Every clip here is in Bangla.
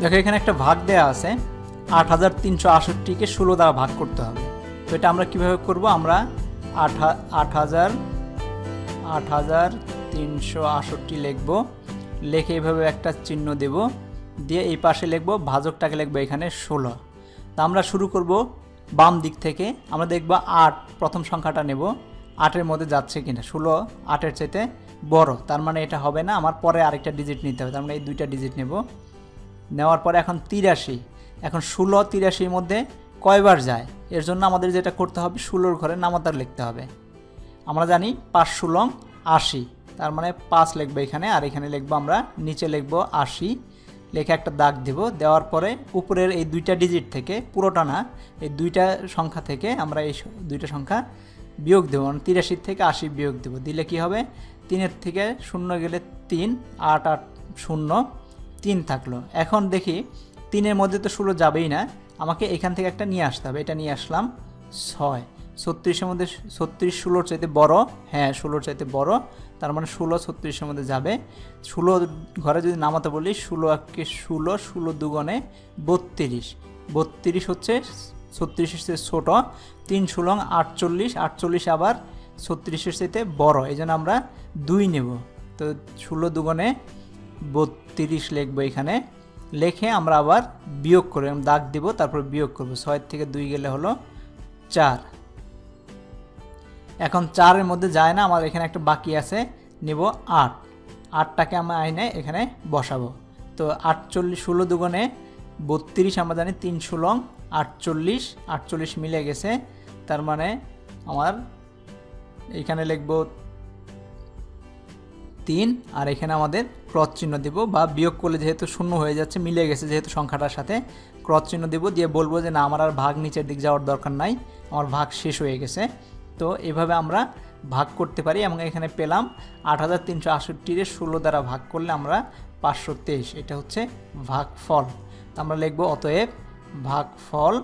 দেখো, এখানে একটা ভাগ দেয়া আছে। আট হাজার তিনশো আষট্টিকে ষোলো দ্বারা ভাগ করতে হবে। তো এটা আমরা কীভাবে করব? আমরা আট আট হাজার আট হাজার তিনশো আষট্টি লিখব। লিখে এইভাবে একটা চিহ্ন দেব। দিয়ে এই পাশে লিখব, ভাজকটাকে লিখব এখানে ষোলো। তা আমরা শুরু করব বাম দিক থেকে। আমরা দেখব আট, প্রথম সংখ্যাটা নেব। আটের মধ্যে যাচ্ছে কিনা? ষোলো, আটের চাইতে বড়। তার মানে এটা হবে না, আমার পরে আরেকটা ডিজিট নিতে হবে। তার মানে এই দুইটা ডিজিট নেব। নেওয়ার পরে এখন তিরাশি। এখন ষোলো, তিরাশির মধ্যে কয়বার যায়? এর জন্য আমাদের যেটা করতে হবে, ষোলোর ঘরে নামাতার লিখতে হবে। আমরা জানি পাঁচ ষোলং আশি। তার মানে পাঁচ লিখব এখানে, আর এখানে লিখব আমরা, নিচে লিখব আশি। লেখে একটা দাগ দেব। দেওয়ার পরে উপরের এই দুইটা ডিজিট থেকে, পুরোটা না, এই দুইটা সংখ্যা থেকে আমরা এই দুইটা সংখ্যা বিয়োগ দেবো। মানে তিরাশির থেকে আশি বিয়োগ দেবো। দিলে কি হবে? তিনের থেকে শূন্য গেলে তিন, আট আট, শূন্য। তিন থাকল। এখন দেখি তিনের মধ্যে তো ষোলো যাবেই না। আমাকে এখান থেকে একটা নিয়ে আসতে হবে। এটা নিয়ে আসলাম ছয়। ছত্রিশের মধ্যে ছত্রিশ ষোলোর চাইতে বড়। হ্যাঁ ষোলোর চাইতে বড়। তার মানে ষোলো ছত্রিশের মধ্যে যাবে। ষোলো ঘরে যদি নামাতে বলি, ষোলো একে ষোলো ষোলো দুগণে বত্রিশ। বত্রিশ হচ্ছে ছত্রিশের চেয়ে ছোটো। তিন ষোলং আটচল্লিশ। আটচল্লিশ আবার ছত্রিশের চাইতে বড়। এই আমরা দুই নেব। তো ষোলো দুগণে বত্রিশ লিখব এখানে। লেখে আমরা আবার বিয়োগ করে দাগ দিব, তারপর বিয়োগ করব। ছয়ের থেকে দুই গেলে হলো চার। এখন চারের মধ্যে যায় না, আমার এখানে একটা বাকি আছে, নেব আট। আটটাকে আমরা আইনে এখানে বসাবো। তো আটচল্লিশ ষোলো দুগুণে বত্রিশ, আমরা জানি তিন ষোলং আটচল্লিশ আটচল্লিশ মিলে গেছে। তার মানে আমার এখানে লিখব তিন, আর এখানে আমাদের ক্রস চিহ্ন দেবো বা বিয়োগ করলে যেহেতু শূন্য হয়ে যাচ্ছে মিলে গেছে যেহেতু সংখ্যাটার সাথে, ক্রস চিহ্ন দেবো দিয়ে বলব যে না, আমার আর ভাগ নিচের দিক যাওয়ার দরকার নাই, আমার ভাগ শেষ হয়ে গেছে। তো এভাবে আমরা ভাগ করতে পারি এবং এখানে পেলাম আট হাজার তিনশো আষট্টিরে ষোলো দ্বারা ভাগ করলে আমরা পাঁচশো তেইশ, এটা হচ্ছে ভাগ ফল আমরা লিখব অতএব ভাগ ফল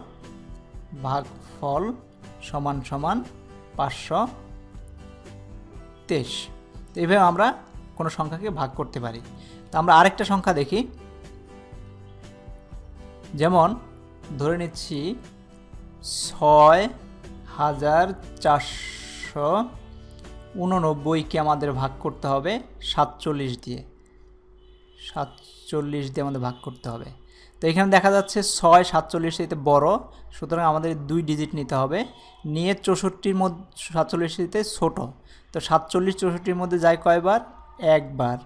ভাগ ফল সমান সমান পাঁচশো তেইশ। তো এইভাবে আমরা কোনো সংখ্যাকে ভাগ করতে পারি। তো আমরা আরেকটা সংখ্যা দেখি। যেমন ধরে নিচ্ছি ছয় হাজার চারশো উননব্বইকে আমাদের ভাগ করতে হবে সাতচল্লিশ দিয়ে। সাতচল্লিশ দিয়ে আমাদের ভাগ করতে হবে। তো এখানে দেখা যাচ্ছে ছয় সাতচল্লিশ এতে বড়, সুতরাং আমাদের দুই ডিজিট নিতে হবে। নিয়ে চৌষট্টির মধ্যে সাতচল্লিশটিতে ছোট। তো সাতচল্লিশ চৌষট্টির মধ্যে যায় কয়বার? একবার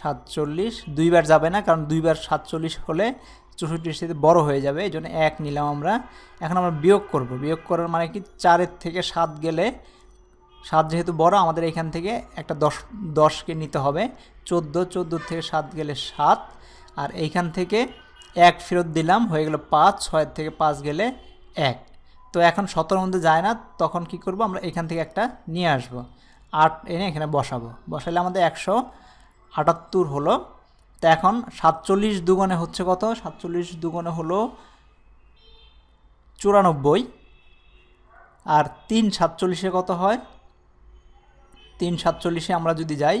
সাতচল্লিশ, দুইবার যাবে না, কারণ দুইবার সাতচল্লিশ হলে চৌষট্টির সাথে বড় হয়ে যাবে, এই জন্য এক নিলাম আমরা। এখন আমরা বিয়োগ করব। বিয়োগ করার মানে কি? চারের থেকে সাত গেলে, সাত যেহেতু বড়, আমাদের এখান থেকে একটা দশ, দশকে নিতে হবে। চোদ্দ চোদ্দোর থেকে সাত গেলে সাত, আর এইখান থেকে এক ফেরত দিলাম, হয়ে গেল পাঁচ ছয়ের থেকে পাঁচ গেলে এক। তো এখন সতেরোর মধ্যে যায় না, তখন কি করব? আমরা এখান থেকে একটা নিয়ে আসব। আট এনে এখানে বসাবো। বসালে আমাদের একশো আটাত্তর হলো। তো এখন সাতচল্লিশ দুগুণে হচ্ছে কত? সাতচল্লিশ দুগুণে হলো চুরানব্বই। আর তিন সাতচল্লিশে কত হয়? তিন সাতচল্লিশে আমরা যদি যাই,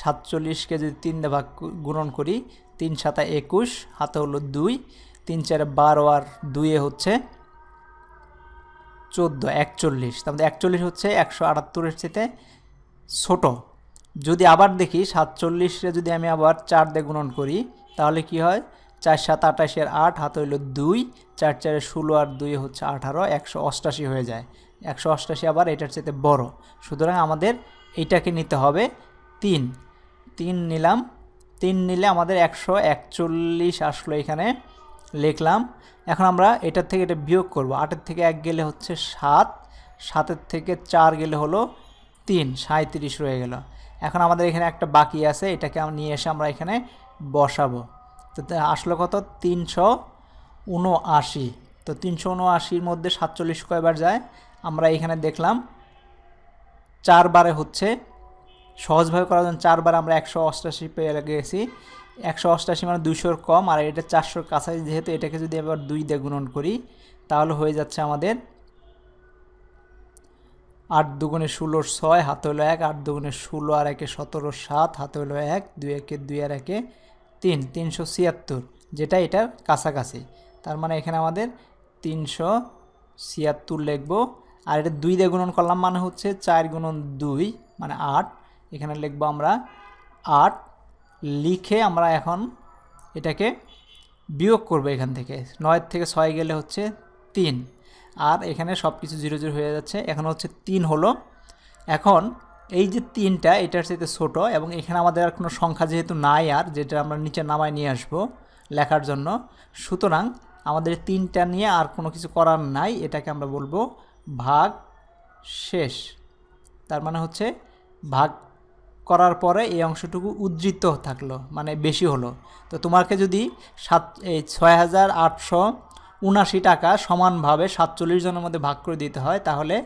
সাতচল্লিশকে যদি তিন ভাগ গুণন করি, তিন সাতা একুশ, হাতে হলো দুই, তিন চারে বারো আর দুইয়ে হচ্ছে চোদ্দ, একচল্লিশ। তার মধ্যে একচল্লিশ হচ্ছে একশো আটাত্তরের চেতে ছোটো। যদি আবার দেখি সাতচল্লিশে যদি আমি আবার চার দিয়ে গুণন করি, তাহলে কি হয়? চার সাত আটাশের আট, হাত হইল দুই, চার চারে ষোলো আর দুই হচ্ছে আঠারো, একশো অষ্টাশি হয়ে যায়। একশো অষ্টাশি আবার এটার চেয়ে বড়। সুতরাং আমাদের এইটাকে নিতে হবে তিন। তিন নিলাম। তিন নিলে আমাদের একশো একচল্লিশ আসলো এখানে। লিখলাম। এখন আমরা এটার থেকে এটা বিয়োগ করব। আটের থেকে এক গেলে হচ্ছে সাত, সাতের থেকে চার গেলে হলো তিন সাঁত্রিশ রয়ে গেল। এখন আমাদের এখানে একটা বাকি আছে, এটাকে নিয়ে এসে আমরা এখানে বসাবো। তো আসলো কত? তিনশো উনআশি। তো তিনশো উনআশির মধ্যে সাতচল্লিশ কয়বার যায়? আমরা এখানে দেখলাম চারবারে হচ্ছে সহজভাবে করার জন্য চারবার আমরা একশো অষ্টাশি পেয়ে গেছি। একশো অষ্টাশি মানে দুশোর কম, আর এটা চারশোর কাছাকাছি। যেহেতু এটাকে যদি আবার দুই দিয়ে গুণন করি, তাহলে হয়ে যাচ্ছে আমাদের আট দুগুণে ষোলোর ছয়, হাতে হলো এক, আট দুগুণে ষোলো আর একে সতেরো সাত, হাতে হলো এক, দুই একে দুই আর একে তিন, তিনশো ছিয়াত্তর, যেটা এটার কাছাকাছি। তার মানে এখানে আমাদের তিনশো ছিয়াত্তর লিখব, আর এটা দুই দিয়ে গুণন করলাম মানে হচ্ছে চার গুণন দুই মানে আট। এখানে লিখব আমরা আট লিখে আমরা এখন এটাকে বিয়োগ করব এখান থেকে। নয়ের থেকে ছয় গেলে হচ্ছে তিন। আর এখানে সব কিছু জিরো জিরো হয়ে যাচ্ছে। এখন হচ্ছে তিন হলো। এখন এই যে তিনটা, এটার সাথে ছোট এবং এখানে আমাদের আর কোনো সংখ্যা যেহেতু নাই আর, যেটা আমরা নিচে নামায় নিয়ে আসব লেখার জন্য, সুতরাং আমাদের তিনটা নিয়ে আর কোনো কিছু করার নাই। এটাকে আমরা বলব ভাগ শেষ তার মানে হচ্ছে ভাগ করার পরে এই অংশটুকু উদ্ধৃত থাকল মানে বেশি হলো। তো তোমাকে যদি সাত, এই ছয় হাজার আটশো উনাশি টাকা সমানভাবে সাতচল্লিশ জনের মধ্যে ভাগ করে দিতে হয়, তাহলে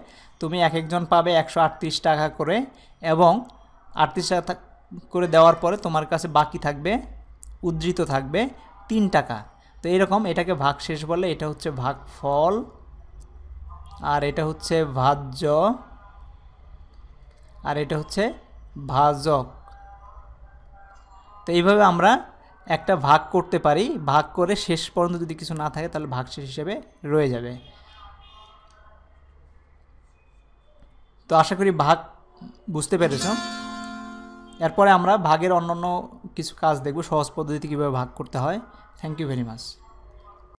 তুমি এক একজন পাবে একশো আটত্রিশ টাকা করে এবং আটত্রিশ টাকা করে দেওয়ার পরে তোমার কাছে বাকি থাকবে, উদ্ধৃত থাকবে তিন টাকা। তো এরকম এটাকে ভাগ শেষ বলে, এটা হচ্ছে ভাগ ফল আর এটা হচ্ছে ভাজ্য আর এটা হচ্ছে ভাজক। তো এইভাবে আমরা একটা ভাগ করতে পারি। ভাগ করে শেষ পর্যন্ত যদি কিছু না থাকে, তাহলে ভাগ শেষ হিসেবে রয়ে যাবে। তো আশা করি ভাগ বুঝতে পেরেছ। এরপরে আমরা ভাগের অন্যান্য কিছু কাজ দেখব। সহজ পদ্ধতিতে কীভাবে ভাগ করতে হয়। Thank you very much